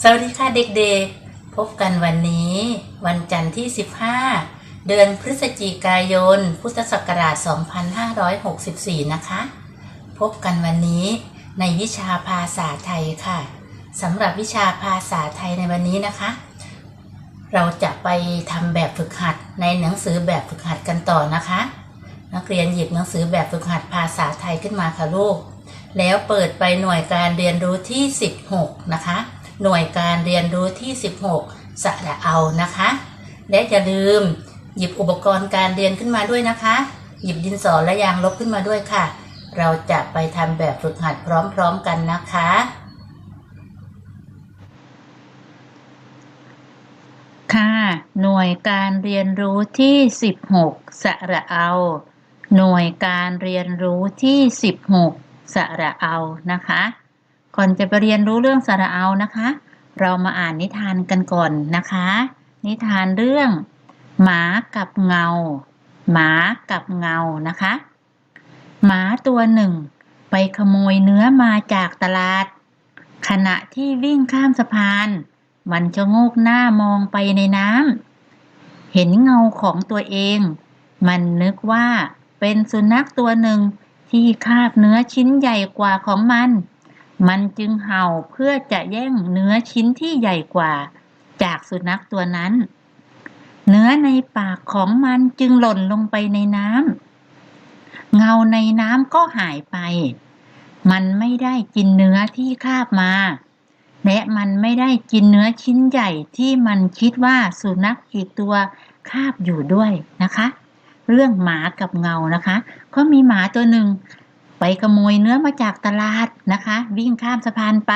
สวัสดีค่ะเด็กๆ พบกันวันนี้ วันจันทร์ที่ 15 เดือนพฤศจิกายน พุทธศักราช 2564 นะคะ พบกันวันนี้ในวิชาภาษาไทยค่ะสำหรับวิชาภาษาไทยในวันนี้นะคะ เราจะไปทำแบบฝึกหัดในหนังสือแบบฝึกหัดกันต่อนะคะ นักเรียนหยิบหนังสือแบบฝึกหัดภาษาไทยขึ้นมาค่ะลูก แล้วเปิดไปหน่วยการเรียนรู้ที่ 16 นะคะ หน่วยการเรียนรู้ที่ 16 สะระเอานะคะ และอย่าลืมหยิบอุปกรณ์การเรียนขึ้นมาด้วยนะคะ หยิบดินสอและยางลบขึ้นมาด้วยค่ะ เราจะไปทำแบบฝึกหัดพร้อมๆกันนะคะ ค่ะ หน่วยการเรียนรู้ที่ 16 สะระเอา หน่วยการเรียนรู้ที่ 16 สะระเอานะคะ ก่อนจะไปเรียนรู้เรื่องสระเอานะคะ เรามาอ่านนิทานกันก่อนนะคะ นิทานเรื่อง หมากับเงา หมากับเงานะคะ หมาตัวหนึ่ง ไปขโมยเนื้อมาจากตลาด ขณะที่วิ่งข้ามสะพาน มันชะโงกหน้ามองไปในน้ำเห็นเงาของตัวเอง มันนึกว่าเป็นสุนัขตัวหนึ่งที่คาบเนื้อชิ้นใหญ่กว่าของมัน มันจึงเห่าเพื่อจะแย่งเนื้อชิ้นที่ใหญ่กว่า จากสุนัขตัวนั้น เนื้อในปากของมันจึงหล่นลงไปในน้ำเงาในน้ำก็หายไป มันไม่ได้กินเนื้อที่คาบมา และมันไม่ได้กินเนื้อชิ้นใหญ่ที่มันคิดว่าสุนัขอีกตัวคาบอยู่ด้วยนะคะ เรื่องหมากับเงานะคะ ก็มีหมาตัวหนึ่ง ไปขโมยเนื้อมาจากตลาดนะคะ วิ่งข้ามสะพานไป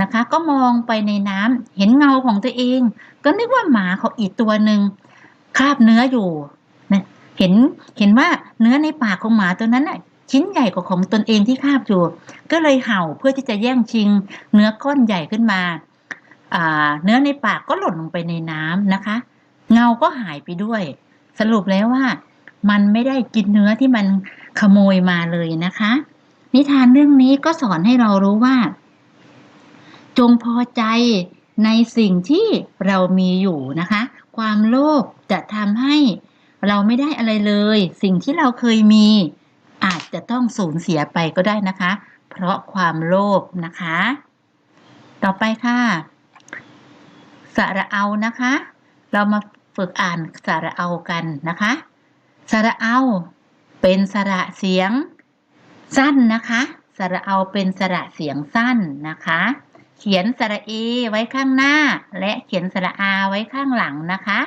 นะคะ ก็มองไปในน้ำเห็นเงาของตัวเอง ก็นึกว่าหมาเขาอีกตัวหนึ่งคาบเนื้ออยู่นะเห็นเห็นว่าเนื้อในปากของหมาตัวนั้นน่ะชิ้นใหญ่กว่าของตนเองที่คาบอยู่ ก็เลยเห่าเพื่อที่จะแย่งชิง เนื้อก้อนใหญ่ขึ้นมาอ่าเนื้อในปากก็หล่นลงไปในน้ำนะคะ เงาก็หายไปด้วย สรุปแล้วว่า มันไม่ได้กินเนื้อที่มัน ขโมยมาเลยนะคะ นิทานเรื่องนี้ก็สอนให้เรารู้ว่า จงพอใจในสิ่งที่เรามีอยู่นะคะ ความโลภจะทำให้เราไม่ได้อะไรเลย สิ่งที่เราเคยมีอาจจะต้องสูญเสียไปก็ได้นะคะ เพราะความโลภนะคะ ต่อไปค่ะสระเอานะคะ เรามาฝึกอ่านสระเอากันนะคะสระเอา เป็นสระเสียงสั้นนะคะ สระเอาเป็นสระเสียงสั้นนะคะ เขียนสระเอไว้ข้างหน้า และเขียนสระอาไว้ข้างหลังนะคะ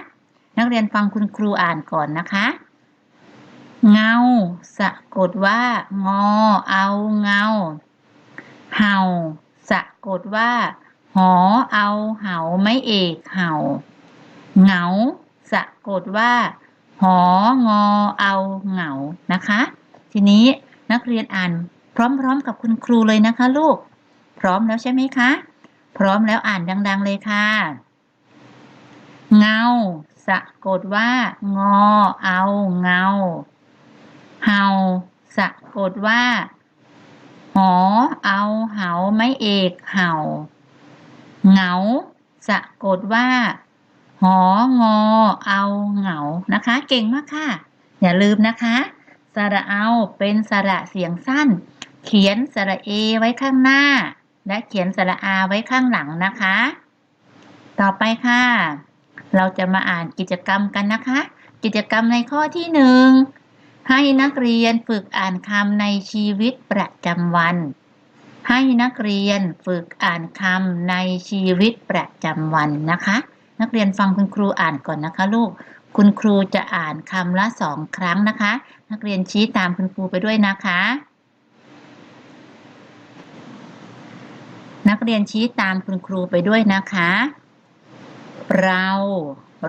นักเรียนฟังคุณครูอ่านก่อนนะคะ เงา สะกดว่า งอ เอาเงา เห่า สะกดว่า หอ เอา เหาไม่เอก เห่า เหงา สะกดว่า หองอเอาเหงานะคะ ทีนี้นักเรียนอ่านพร้อมๆกับคุณครูเลยนะคะ ลูก พร้อมแล้วใช่ไหมคะ พร้อมแล้วอ่านดัง ๆ เลยค่ะ เงา สะกดว่า งอ เอาเงาเหาสะกดว่า หอ เอาเหาไม่เอก เห่า เหงา สะกดว่า หองอเอาเหงานะคะ เก่งมากค่ะ อย่าลืมนะคะสระเอาเป็นสระเสียงสั้น เขียนสระเอไว้ข้างหน้า และเขียนสระอาไว้ข้างหลังนะคะ ต่อไปค่ะ เราจะมาอ่านกิจกรรมกันนะคะ กิจกรรมในข้อที่หนึ่งให้นักเรียนฝึกอ่านคำในชีวิตประจำวัน ให้นักเรียนฝึกอ่านคำในชีวิตประจำวันนะคะ นักเรียนฟังคุณครูอ่านก่อนนะคะลูก คุณครูจะอ่านคำละสองครั้งนะคะ นักเรียนชี้ตามคุณครูไปด้วยนะคะ นักเรียนชี้ตามคุณครูไปด้วยนะคะ เรา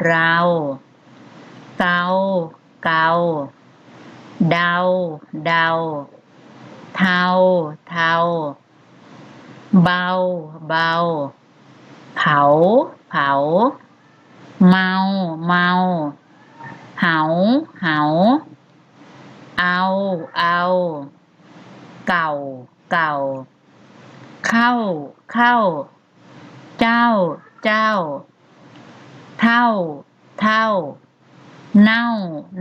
เรา เกา เกา เดา เดา เทา เทา เบา เบา เผา เผา เมา เมา เหา เหา เอา เอา เก่า เก่า เข้า เข้า เจ้า เจ้า เท่า เท่า เน่า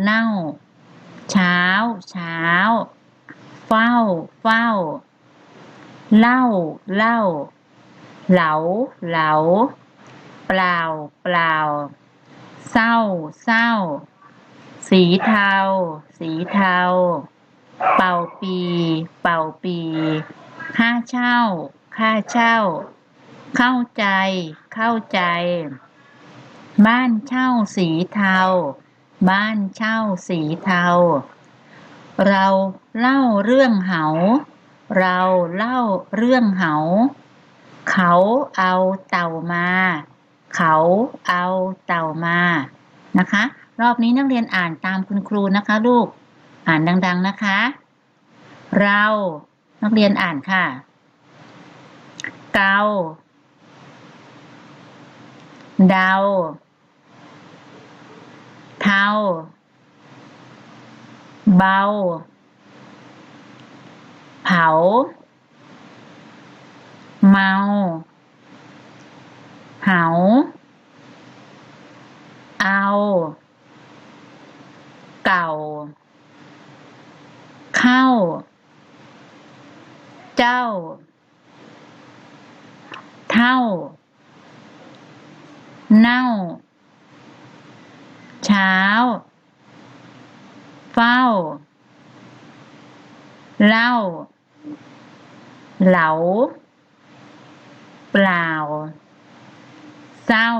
เน่า เช้า เช้า เฝ้า เฝ้า เล่า เล่าเหลาเหลา เปล่า เปล่า เศร้า เศร้า สีเทา สีเทา เป่าปี เป่าปี ค่าเช่า ค่าเช่า เข้าใจ เข้าใจ บ้านเช่าสีเทา บ้านเช่าสีเทา เราเล่าเรื่องเหา เราเล่าเรื่องเหาเขาเอาเต่ามา เขาเอาเต่ามานะคะ รอบนี้นักเรียนอ่านตามคุณครูนะคะ ลูก อ่านดัง ๆนะคะ เรานักเรียนอ่านค่ะ เกาเดาเทาเบา เผา เมา เหา เอา เก่า เข้า เจ้า เท่า เน่า เช้า เฝ้า เล่า เหลา เปล่า เศร้า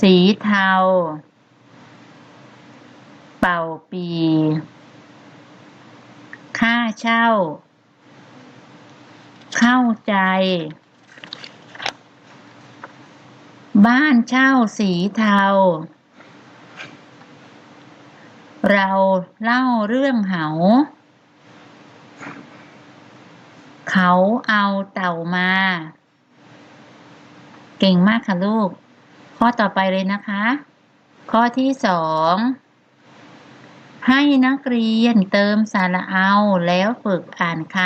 สีเทา เป่าปี ค่าเช่า เข้าใจ บ้านเช่าสีเทา เราเล่าเรื่องเหาเขาเอาเต่ามา เก่งมากค่ะลูก ข้อต่อไปเลยนะคะ ข้อที่สองให้นักเรียนเติมสระเอาแล้วฝึกอ่านค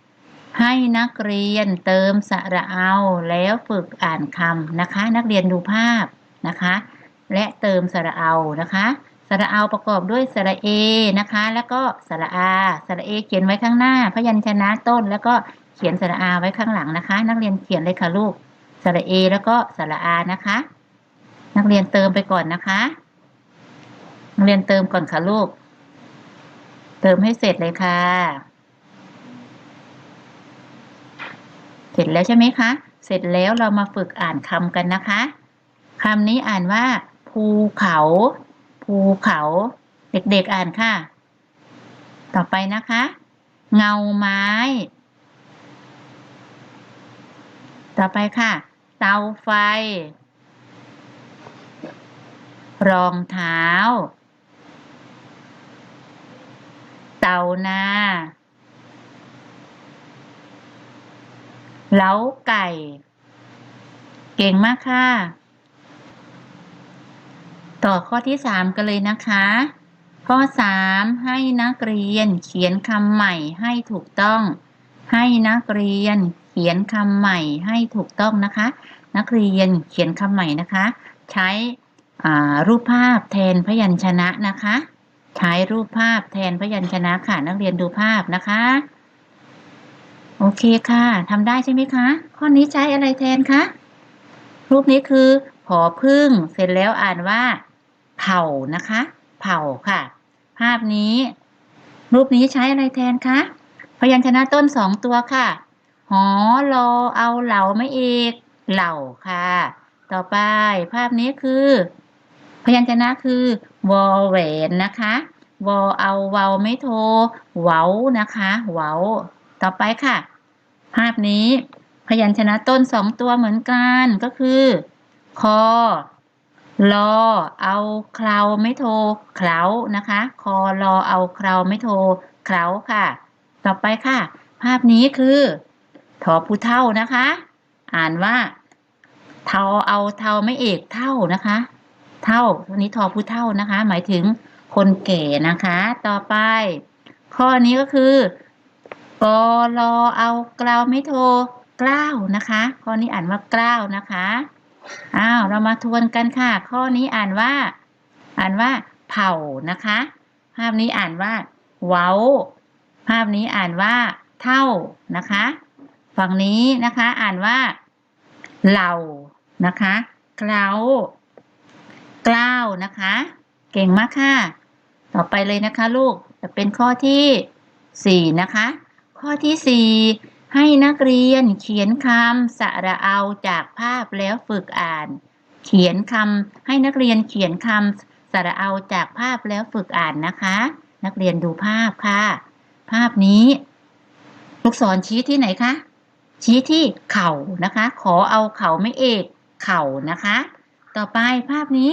ำให้นักเรียนเติมสระเอาแล้วฝึกอ่านคำนะคะ นักเรียนดูภาพนะคะ และเติมสระเอานะคะสระเอาประกอบด้วยสระเอนะคะ แล้วก็สระอาสระเอเขียนไว้ข้างหน้า พยัญชนะต้น แล้วก็เขียนสระอาไว้ข้างหลังนะคะ นักเรียนเขียนเลยค่ะลูก สระเอแล้วก็สระอานะคะ นักเรียนเติมไปก่อนนะคะ นักเรียนเติมก่อนค่ะลูก เติมให้เสร็จเลยค่ะ เสร็จแล้วใช่ไหมคะ เสร็จแล้วเรามาฝึกอ่านคำกันนะคะคำนี้อ่านว่า ภูเขา ภูเขา เด็กๆอ่านค่ะ ต่อไปนะคะ เงาไม้ ต่อไปค่ะ ตาไฟ รองเท้า เตานาเล้าไก่ เก่งมากค่ะ ต่อข้อที่สามกันเลยนะคะ ข้อสามให้นักเรียนเขียนคำใหม่ให้ถูกต้อง ให้นักเรียน ขียนคำใหม่ให้ถูกต้องนะคะ นักเรียนเขียนคำใหม่นะคะ ใช้รูปภาพแทนพยัญชนะนะคะ ใช้รูปภาพแทนพยัญชนะค่ะ นักเรียนดูภาพนะคะ โอเคค่ะทำได้ใช่ไหมคะ ข้อนี้ใช้อะไรแทนคะรูปนี้คือผอพึ่งเสร็จแล้วอ่านว่า เผานะคะ เผาค่ะ ภาพนี้ รูปนี้ใช้อะไรแทนคะพยัญชนะต้นสองตัวค่ะ หอรอเอาเหล่าไม่เอกเหล่าค่ะ ต่อไปภาพนี้คือ พยัญชนะคือวอแหวนนะคะวอเอาเวาไม่โทเว้านะคะเว้า ต่อไปค่ะ ภาพนี้พยัญชนะต้นสองตัวเหมือนกันก็คือ คอรอเอาเคราไม่โทเคลานะคะ คอรอเอาเคราไม่โทเคลาค่ะ ต่อไปค่ะ ภาพนี้คือ ทอผู้เท่านะคะ อ่านว่าเทาเอาเทาไม่เอกเท่านะคะ เท่าตัวนี้ทอผู้เท่านะคะ หมายถึงคนแก่นะคะ ต่อไป ข้อนี้ก็คือกอรอเอากราวไม่โทกล้าวนะคะ ข้อนี้อ่านว่ากล้าวนะคะอ้าวเรามาทวนกันค่ะ ข้อนี้อ่านว่า อ่านว่า เผ่านะคะ ภาพนี้อ่านว่า เว้า ภาพนี้อ่านว่า เท่านะคะ ฝั่งนี้นะคะ อ่านว่าเหล่านะคะเกลากล้าวนะคะ เก่งมากค่ะ ต่อไปเลยนะคะลูกจะเป็นข้อที่สี่นะคะ ข้อที่สี่ให้นักเรียนเขียนคำสระเอาจากภาพแล้วฝึกอ่าน เขียนคำให้นักเรียนเขียนคำสระเอาจากภาพแล้วฝึกอ่านนะคะ นักเรียนดูภาพค่ะ ภาพนี้ ลูกศรชี้ที่ไหนคะ ชี้ที่เข่านะคะ ขอเอาเข่าไม่เอกเข่านะคะ ต่อไปภาพนี้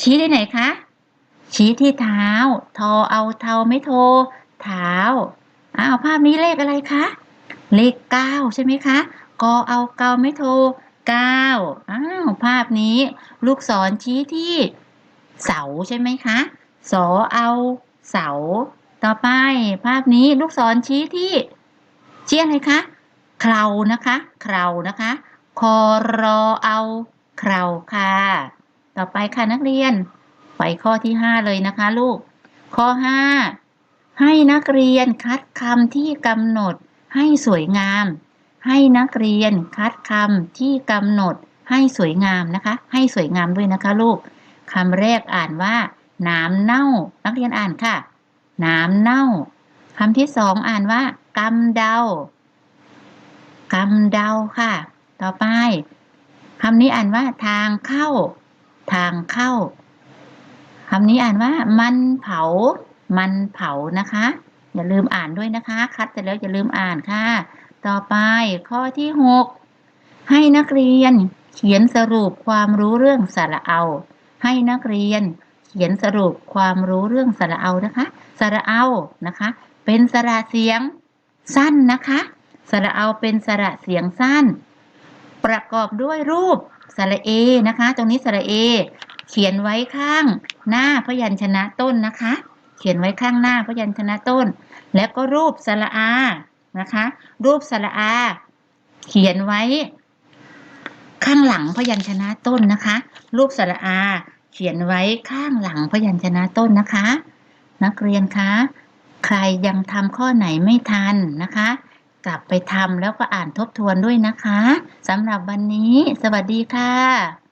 ชี้ที่ไหนคะ ชี้ที่เท้า ทอเอาเท้าไม่โท เท้าอ้าวภาพนี้เลขอะไรคะ เลขเก้าใช่ไหมคะ กอเอาเกาไม่โทเก้าอ้าวภาพนี้ ลูกศรชี้ที่เสาใช่ไหมคะสอเอาเสา ต่อไป ภาพนี้ลูกศรชี้ที่ชี้อะไรคะ เครานะคะเครานะคะคอรอเอาเคราค่ะ ต่อไปค่ะนักเรียน ไปข้อที่ห้าเลยนะคะลูก ข้อห้าให้นักเรียนคัดคำที่กำหนดให้สวยงาม ให้นักเรียนคัดคำที่กำหนดให้สวยงามนะคะ ให้สวยงามด้วยนะคะลูกคำแรกอ่านว่าน้ำเน่า นักเรียนอ่านค่ะ น้ำเน่าคำที่สองอ่านว่ากำเดา กำเดาค่ะ ต่อไปคำนี้อ่านว่าทางเข้า ทางเข้าคำนี้อ่านว่า มันเผา มันเผานะคะ อย่าลืมอ่านด้วยนะคะ คัดเสร็จแล้วอย่าลืมอ่านค่ะ ต่อไปข้อที่หกให้นักเรียนเขียนสรุปความรู้เรื่องสระเอา ให้นักเรียนเขียนสรุปความรู้เรื่องสระเอานะคะ สระเอานะคะ เป็นสระเสียงสั้นนะคะ สระเอาเป็นสระเสียงสั้น ประกอบด้วยรูปสระเอนะคะ ตรงนี้สระเอ เขียนไว้ข้างหน้าพยัญชนะต้นนะคะ เขียนไว้ข้างหน้าพยัญชนะต้น แล้วก็รูปสระอานะคะ รูปสระอา เขียนไว้ ข้างหลังพยัญชนะต้นนะคะ รูปสระอา เขียนไว้ข้างหลังพยัญชนะต้นนะคะ นักเรียนคะ ใครยังทำข้อไหนไม่ทันนะคะ กลับไปทำแล้วก็อ่านทบทวนด้วยนะคะสำหรับวันนี้ สวัสดีค่ะ